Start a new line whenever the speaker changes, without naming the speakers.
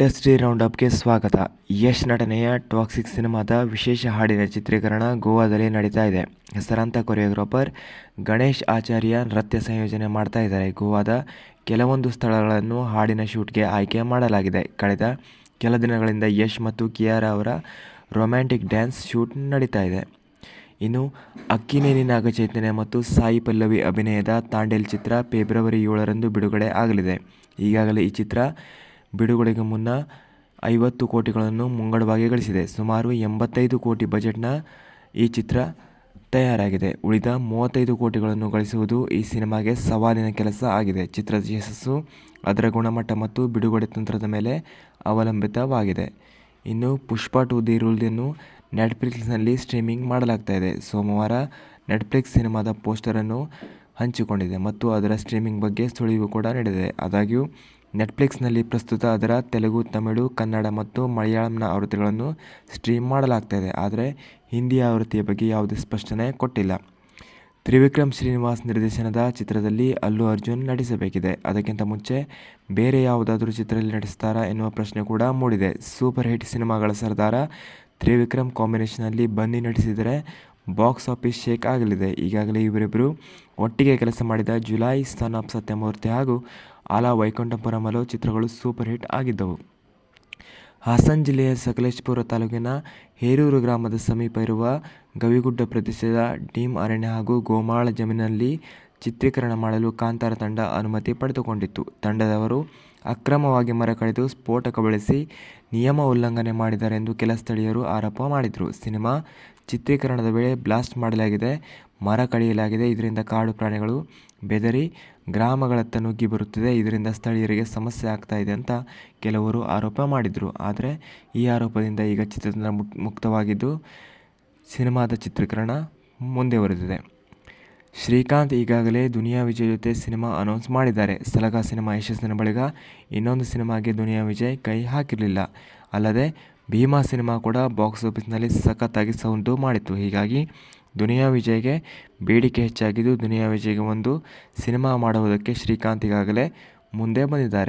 Industry ರೌಂಡಪ್ಗೆ ಸ್ವಾಗತ. ಯಶ್ ನಟನೆಯ toxic ಸಿನಿಮಾದ ವಿಶೇಷ ಹಾಡಿನ ಚಿತ್ರೀಕರಣ ಗೋವಾದಲ್ಲಿ ನಡೀತಾ ಇದೆ. ಹೆಸರಾಂತ ಕೊರಿಯೋಗ್ರಾಫರ್ ಗಣೇಶ್ ಆಚಾರ್ಯ ನೃತ್ಯ ಸಂಯೋಜನೆ ಮಾಡ್ತಾ ಇದ್ದಾರೆ. ಗೋವಾದ ಕೆಲವೊಂದು ಸ್ಥಳಗಳನ್ನು ಹಾಡಿನ ಶೂಟ್ಗೆ ಆಯ್ಕೆ ಮಾಡಲಾಗಿದೆ. ಕಳೆದ ಕೆಲ ದಿನಗಳಿಂದ ಯಶ್ ಮತ್ತು ಕಿಯಾರ ಅವರ ರೊಮ್ಯಾಂಟಿಕ್ ಡ್ಯಾನ್ಸ್ ಶೂಟ್ ನಡೀತಾ ಇದೆ. ಇನ್ನು ಅಕ್ಕಿನೇನಿ ನಾಗಚೈತನ್ಯ ಮತ್ತು ಸಾಯಿ ಪಲ್ಲವಿ ಅಭಿನಯದ ತಾಂಡೇಲ್ ಚಿತ್ರ ಫೆಬ್ರವರಿ ಏಳರಂದು ಬಿಡುಗಡೆ ಆಗಲಿದೆ. ಈಗಾಗಲೇ ಈ ಚಿತ್ರ ಬಿಡುಗಡೆಗೆ ಮುನ್ನ ಐವತ್ತು ಕೋಟಿಗಳನ್ನು ಮುಂಗಡವಾಗಿ ಗಳಿಸಿದೆ. ಸುಮಾರು ಎಂಬತ್ತೈದು ಕೋಟಿ ಬಜೆಟ್ನ ಈ ಚಿತ್ರ ತಯಾರಾಗಿದೆ. ಉಳಿದ ಮೂವತ್ತೈದು ಕೋಟಿಗಳನ್ನು ಗಳಿಸುವುದು ಈ ಸಿನಿಮಾಗೆ ಸವಾಲಿನ ಕೆಲಸ ಆಗಿದೆ. ಚಿತ್ರದ ಯಶಸ್ಸು, ಅದರ ಗುಣಮಟ್ಟ ಮತ್ತು ಬಿಡುಗಡೆ ತಂತ್ರದ ಮೇಲೆ ಅವಲಂಬಿತವಾಗಿದೆ. ಇನ್ನು ಪುಷ್ಪ ಟು ದಿ ರೂಲ್ಯನ್ನು ನೆಟ್ಫ್ಲಿಕ್ಸ್ನಲ್ಲಿ ಸ್ಟ್ರೀಮಿಂಗ್ ಮಾಡಲಾಗ್ತಾ ಇದೆ. ಸೋಮವಾರ ನೆಟ್ಫ್ಲಿಕ್ಸ್ ಸಿನಿಮಾದ ಪೋಸ್ಟರನ್ನು ಹಂಚಿಕೊಂಡಿದೆ ಮತ್ತು ಅದರ ಸ್ಟ್ರೀಮಿಂಗ್ ಬಗ್ಗೆ ಸುಳಿವು ಕೂಡ ನೀಡಿದೆ. ಆದಾಗ್ಯೂ ನೆಟ್ಫ್ಲಿಕ್ಸ್ನಲ್ಲಿ ಪ್ರಸ್ತುತ ಅದರ ತೆಲುಗು, ತಮಿಳು, ಕನ್ನಡ ಮತ್ತು ಮಲಯಾಳಂನ ಆವೃತ್ತಿಗಳನ್ನು ಸ್ಟ್ರೀಮ್ ಮಾಡಲಾಗ್ತಾಯಿದೆ ಆದರೆ ಹಿಂದಿ ಆವೃತ್ತಿಯ ಬಗ್ಗೆ ಯಾವುದೇ ಸ್ಪಷ್ಟನೆ ಕೊಟ್ಟಿಲ್ಲ. ತ್ರಿವಿಕ್ರಮ್ ಶ್ರೀನಿವಾಸ್ ನಿರ್ದೇಶನದ ಚಿತ್ರದಲ್ಲಿ ಅಲ್ಲು ಅರ್ಜುನ್ ನಟಿಸಬೇಕಿದೆ. ಅದಕ್ಕಿಂತ ಮುಂಚೆ ಬೇರೆ ಯಾವುದಾದರೂ ಚಿತ್ರದಲ್ಲಿ ನಟಿಸ್ತಾರಾ ಎನ್ನುವ ಪ್ರಶ್ನೆ ಕೂಡ ಮೂಡಿದೆ. ಸೂಪರ್ ಹಿಟ್ ಸಿನಿಮಾಗಳ ಸರದಾರ ತ್ರಿವಿಕ್ರಮ್ ಕಾಂಬಿನೇಷನಲ್ಲಿ ಬನ್ನಿ ನಟಿಸಿದರೆ ಬಾಕ್ಸ್ ಆಫೀಸ್ ಶೇಕ್ ಆಗಲಿದೆ. ಈಗಾಗಲೇ ಇವರಿಬ್ಬರು ಒಟ್ಟಿಗೆ ಕೆಲಸ ಮಾಡಿದ ಜುಲೈ ಸನ್ ಆಫ್ ಸತ್ಯಮೂರ್ತಿ ಹಾಗೂ ಆಲಾ ವೈಕುಂಠಪುರಮಲು ಚಿತ್ರಗಳು ಸೂಪರ್ ಹಿಟ್ ಆಗಿದ್ದವು. ಹಾಸನ ಜಿಲ್ಲೆಯ ಸಕಲೇಶಪುರ ತಾಲೂಕಿನ ಹೇರೂರು ಗ್ರಾಮದ ಸಮೀಪ ಇರುವ ಗವಿಗುಡ್ಡ ಪ್ರದೇಶದ ಡೀಮ್ ಅರಣ್ಯ ಹಾಗೂ ಗೋಮಾಳ ಜಮೀನಿನಲ್ಲಿ ಚಿತ್ರೀಕರಣ ಮಾಡಲು ಕಾಂತಾರ ತಂಡ ಅನುಮತಿ ಪಡೆದುಕೊಂಡಿತ್ತು. ತಂಡದವರು ಅಕ್ರಮವಾಗಿ ಮರ ಕಡಿದು ಸ್ಫೋಟಕ ಬಳಸಿ ನಿಯಮ ಉಲ್ಲಂಘನೆ ಮಾಡಿದ್ದಾರೆ ಎಂದು ಕೆಲ ಸ್ಥಳೀಯರು ಆರೋಪ ಮಾಡಿದರು. ಸಿನಿಮಾ ಚಿತ್ರೀಕರಣದ ವೇಳೆ ಬ್ಲಾಸ್ಟ್ ಮಾಡಲಾಗಿದೆ, ಮರ ಕಡಿಯಲಾಗಿದೆ, ಇದರಿಂದ ಕಾಡು ಪ್ರಾಣಿಗಳು ಬೆದರಿ ಗ್ರಾಮಗಳತ್ತ ನುಗ್ಗಿ ಬರುತ್ತಿದೆ. ಇದರಿಂದ ಸ್ಥಳೀಯರಿಗೆ ಸಮಸ್ಯೆ ಆಗ್ತಾ ಇದೆ ಅಂತ ಕೆಲವರು ಆರೋಪ ಮಾಡಿದರು. ಆದರೆ ಈ ಆರೋಪದಿಂದ ಈಗ ಚಿತ್ರತಂಡ ಮುಕ್ತವಾಗಿದ್ದು ಸಿನಿಮಾದ ಚಿತ್ರೀಕರಣ ಮುಂದುವರೆದಿದೆ. ಶ್ರೀಕಾಂತ್ ಈಗಾಗಲೇ ದುನಿಯಾ ವಿಜಯ್ ಜೊತೆ ಸಿನಿಮಾ ಅನೌನ್ಸ್ ಮಾಡಿದ್ದಾರೆ. ಸಲಗ ಸಿನಿಮಾ ಯಶಸ್ಸಿನ ಬಳಿಕ ಇನ್ನೊಂದು ಸಿನಿಮಾಗೆ ದುನಿಯಾ ವಿಜಯ್ ಕೈ ಹಾಕಿರಲಿಲ್ಲ. ಅಲ್ಲದೆ ಭೀಮಾ ಸಿನಿಮಾ ಕೂಡ ಬಾಕ್ಸ್ ಆಫೀಸ್ನಲ್ಲಿ ಸಖತ್ತಾಗಿ ಸೌಂಡು ಮಾಡಿತ್ತು. ಹೀಗಾಗಿ ದುನಿಯಾ ವಿಜಯ್ಗೆ ಬೇಡಿಕೆ ಹೆಚ್ಚಾಗಿದ್ದು, ದುನಿಯಾ ವಿಜಯ್ಗೆ ಒಂದು ಸಿನಿಮಾ ಮಾಡುವುದಕ್ಕೆ ಶ್ರೀಕಾಂತ್ ಈಗಾಗಲೇ ಮುಂದೆ ಬಂದಿದ್ದಾರೆ.